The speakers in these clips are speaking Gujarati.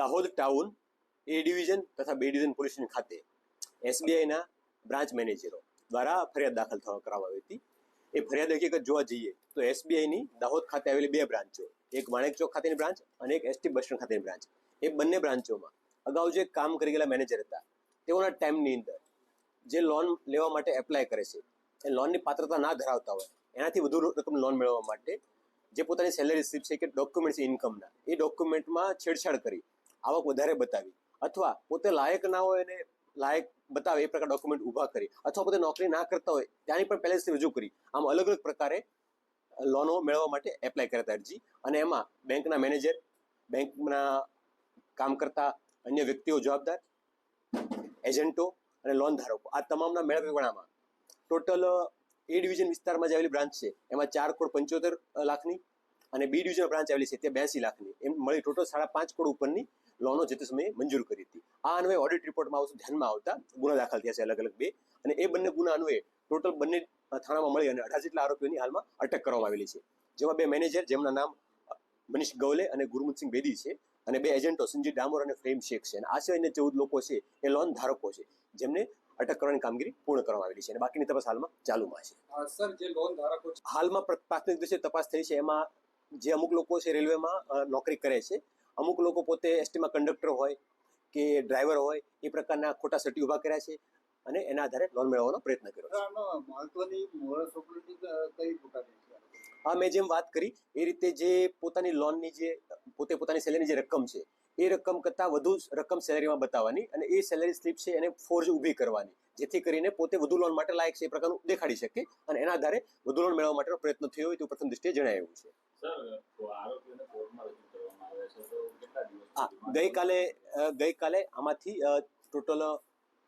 દાહોદ ટાઉન એ ડિવિઝન તથા બે ડિવિઝન પોલીસ ખાતે એસબીઆઈના બ્રાન્ચ મેનેજરો દ્વારા ફરિયાદ દાખલ થવા કરવામાં આવી હતી. એ ફરિયાદ હકીકત જોવા જઈએ તો એસબીઆઈની દાહોદ ખાતે આવેલી બે બ્રાન્ચો, એક માણેક ચોક ખાતેની બ્રાન્ચ અને એક એસટી બસ સ્ટેન્ડ ખાતેની બ્રાન્ચ. એ બંને બ્રાન્ચોમાં અગાઉ જે કામ કરી ગયેલા મેનેજર હતા, તેઓના ટાઈમની અંદર જે લોન લેવા માટે એપ્લાય કરે છે, એ લોનની પાત્રતા ના ધરાવતા હોય, એનાથી વધુ રકમ લોન મેળવવા માટે જે પોતાની સેલરી સ્લીપ છે કે ડોક્યુમેન્ટ છે ઇન્કમના એ ડોક્યુમેન્ટમાં છેડછાડ કરી, આવક વધારે બતાવી, અથવા પોતે લાયક ના હોય અને લાયક બતાવે એ પ્રકાર ડોક્યુમેન્ટ ઊભા કરી, અથવા પોતે નોકરી ના કરતા હોય ત્યાંની પણ પહેલેથી રજૂ કરી. આમ અલગ અલગ પ્રકારે લોનો મેળવવા માટે એપ્લાય કરતા અરજી. અને એમાં બેંકના મેનેજર બેંકના કામ કરતા અન્ય વ્યક્તિઓ જવાબદાર એજન્ટો અને લોન ધારકો. આ તમામના મેળવણામાં ટોટલ એ ડિવિઝન વિસ્તારમાં જે આવેલી બ્રાન્ચ છે. એમાં ચાર કરોડ પંચોતેર લાખની અને બી ડિવિઝન બ્રાન્ચ આવેલી છે તે બ્યાસી લાખની. એમ મળી ટોટલ સાડા પાંચ કરોડ ઉપરની લોનો જે તે સમયે મંજૂર કરી હતી. આ અન્વયે ઓડિટ રિપોર્ટમાં આવશે ધ્યાનમાં આવતા ગુના દાખલ થયા છે અલગ અલગ બે. અને એ બંને ગુના અન્વયે ટોટલ બંને થાણામાં મળી અને અઢાર જેટલા આરોપીઓની હાલમાં અટક કરવામાં આવેલી છે. જેમાં બે મેનેજર જેમના નામ મનીષ ગવલે અને ગુરમુખસિંહ બેદી છે અને બે એજન્ટો સંજીવ ડામોર અને ફ્રેમ શેખ છે. અને આ સિવાયના ચૌદ લોકો છે, એ લોન ધારકો છે. જેમને અટક કરવાની કામગીરી પૂર્ણ કરવામાં આવેલી છે અને બાકીની તપાસ હાલમાં ચાલુમાં છે. સર જે લોન ધારકો છે હાલમાં પ્ર- પ્રાથમિક દ્રશ્ય તપાસ થઈ છે. એમાં જે અમુક લોકો છે રેલવેમાં નોકરી કરે છે. અમુક લોકો પોતે એસટીમાં કંડક્ટર હોય કે ડ્રાઈવર હોય એ પ્રકારના ખોટા સર્ટી ઊભા કર્યા છે અને એના આધારે લોન મેળવવાનો પ્રયત્ન કર્યો હા મેં જેમ વાત કરી એ રીતે જે પોતાની લોનની જે પોતે પોતાની સેલેરીની જે રકમ છે એ રકમ કરતાં વધુ રકમ સેલેરીમાં બતાવવાની અને એ સેલેરી સ્લીપ છે એને ફોર્જ ઊભી કરવાની. જેથી કરીને પોતે વધુ લોન માટે લાયક છે એ પ્રકારનું દેખાડી શકે અને એના આધારે વધુ લોન મેળવવા માટેનો પ્રયત્ન થયો હોય તેવું પ્રથમ દ્રષ્ટિએ જણાય આવ્યા છે. હા ગઈકાલે ગઈકાલે આમાંથી ટોટલ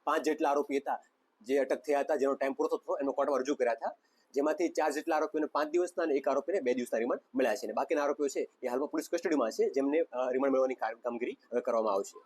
પાંચ જેટલા આરોપી હતા જે અટક થયા હતા જેનો ટાઈમ પૂરો થતો એનો કોર્ટમાં રજૂ કર્યા હતા. જેમાંથી ચાર જેટલા આરોપીઓને પાંચ દિવસના અને એક આરોપીને બે દિવસના રિમાન્ડ મળ્યા છે. અને બાકીના આરોપીઓ છે એ હાલમાં પોલીસ કસ્ટડીમાં છે, જેમને રિમાન્ડ મેળવવાની કામગીરી કરવામાં આવશે